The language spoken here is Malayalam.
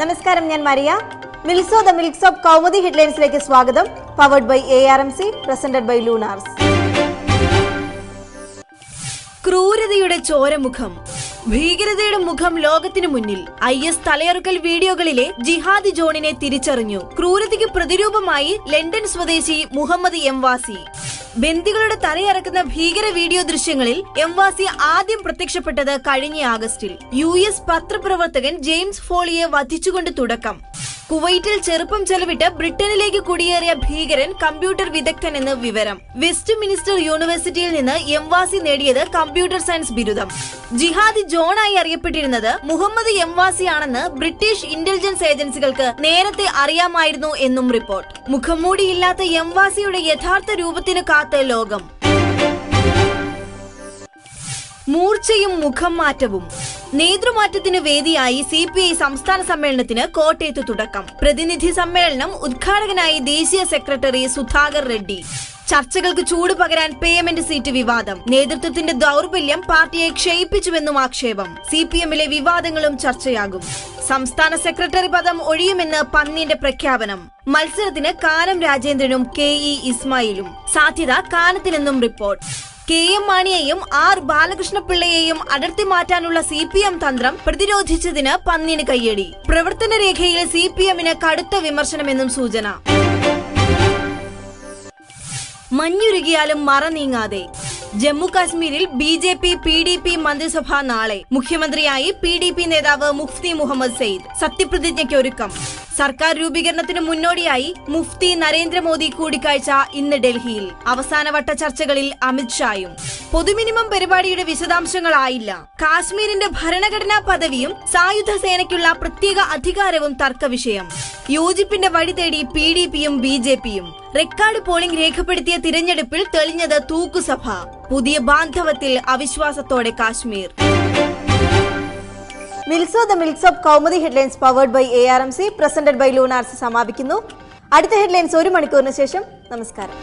നമസ്കാരം ഞാൻ മരിയ. മിൽസോ ദ മിൽക്സ് ഓഫ് കൗമുദി ഹെഡ്ലൈൻസിലേക്ക് സ്വാഗതം. Powered by A R M C presented by Lunars. ക്രൂരതയുടെ ചോരമുഖം. ഭീകരതയുടെ മുഖം ലോകത്തിനു മുന്നിൽ. ഐ എസ് തലയറുക്കൽ വീഡിയോകളിലെ ജിഹാദി ജോണിനെ തിരിച്ചറിഞ്ഞു. ക്രൂരതയ്ക്ക് പ്രതിരൂപമായി ലണ്ടൻ സ്വദേശി മുഹമ്മദ് എംവാസി ബന്ദികളുടെ തലയിറക്കുന്ന ഭീകര വീഡിയോ ദൃശ്യങ്ങളിൽ എംവാസി ആദ്യം പ്രത്യക്ഷപ്പെട്ടത് കഴിഞ്ഞ ആഗസ്റ്റിൽ. യു എസ് പത്രപ്രവർത്തകൻ ജെയിംസ് ഫോളിയെ വധിച്ചുകൊണ്ട് തുടക്കം. കുവൈറ്റിൽ ചെറുപ്പം ചെലവിട്ട് ബ്രിട്ടനിലേക്ക് കുടിയേറിയ ഭീകരൻ കമ്പ്യൂട്ടർ വിദഗ്ധൻ എന്ന് വിവരം. വെസ്റ്റ് മിനിസ്റ്റർ യൂണിവേഴ്സിറ്റിയിൽ നിന്ന് എംവാസി നേടിയത് കമ്പ്യൂട്ടർ സയൻസ് ബിരുദം. ജിഹാദി ജോണായി അറിയപ്പെട്ടിരുന്നത് മുഹമ്മദ് എംവാസിയാണെന്ന് ബ്രിട്ടീഷ് ഇന്റലിജൻസ് ഏജൻസികൾക്ക് നേരത്തെ അറിയാമായിരുന്നു എന്നും റിപ്പോർട്ട്. മുഖംമൂടിയില്ലാത്ത എംവാസിയുടെ യഥാർത്ഥ രൂപത്തിന് കാത്ത് ലോകം. മൂർച്ചയും മുഖം മാറ്റവും നേതൃമാറ്റത്തിന് വേദിയായി സി പി ഐ സംസ്ഥാന സമ്മേളനത്തിന് കോട്ടയത്ത് തുടക്കം. പ്രതിനിധി സമ്മേളനം ഉദ്ഘാടകനായി ദേശീയ സെക്രട്ടറി സുധാകർ റെഡ്ഡി. ചർച്ചകൾക്ക് ചൂട് പകരാൻ പേയ്മെന്റ് സീറ്റ് വിവാദം. നേതൃത്വത്തിന്റെ ദൗർബല്യം പാർട്ടിയെ ക്ഷയിപ്പിച്ചുവെന്നും ആക്ഷേപം. സി പി എമ്മിലെ വിവാദങ്ങളും ചർച്ചയാകും. സംസ്ഥാന സെക്രട്ടറി പദം ഒഴിയുമെന്ന് പന്നിന്റെ പ്രഖ്യാപനം. മത്സരത്തിന് കാനം രാജേന്ദ്രനും കെ ഇ ഇസ്മായിലും. സാധ്യത കാനത്തിനെന്നും റിപ്പോർട്ട്. കെ എം മാണിയെയും ആർ ബാലകൃഷ്ണപിള്ളയെയും അടർത്തി മാറ്റാനുള്ള സി പി എം തന്ത്രം പ്രതിരോധിച്ചതിന് പന്നിന് കയ്യടി. പ്രവർത്തന രേഖയിൽ സി പി എമ്മിന് കടുത്ത വിമർശനമെന്നും സൂചന. മഞ്ഞുരുകിയാലും മറ നീങ്ങാതെ. ജമ്മു കാശ്മീരിൽ B J P P D P മന്ത്രിസഭ നാളെ. മുഖ്യമന്ത്രിയായി പി ഡി പി നേതാവ് മുഫ്തി മുഹമ്മദ് സെയ്ദ്. സത്യപ്രതിജ്ഞയ്ക്ക് ഒരുക്കം. സർക്കാർ രൂപീകരണത്തിന് മുന്നോടിയായി മുഫ്തി നരേന്ദ്രമോദി കൂടിക്കാഴ്ച ഇന്ന് ഡൽഹിയിൽ. അവസാനവട്ട ചർച്ചകളിൽ അമിത്ഷായും പൊതുമിനിമം പരിപാടിയുടെ വിശദാംശങ്ങളായില്ല. കാശ്മീരിന്റെ ഭരണഘടനാ പദവിയും സായുധ സേനയ്ക്കുള്ള പ്രത്യേക അധികാരവും തർക്കവിഷയം. യോജിപ്പിന്റെ വഴി തേടി പി ഡി പിയും ബി ജെ പിയും. റെക്കോർഡ് പോളിംഗ് രേഖപ്പെടുത്തിയ തിരഞ്ഞെടുപ്പിൽ തെളിഞ്ഞത് തൂക്കുസഭ പുതിയ ബാന്ധവത്തിൽ അവിശ്വാസത്തോടെ കാശ്മീർ. മിൽസോ the mills of Kaumudi headlines powered by A R M C presented by Lunars സമാപിക്കുന്നു. അടുത്ത ഹെഡ്ലൈൻസ് ഒരു മണിക്കൂറിന് ശേഷം. നമസ്കാരം.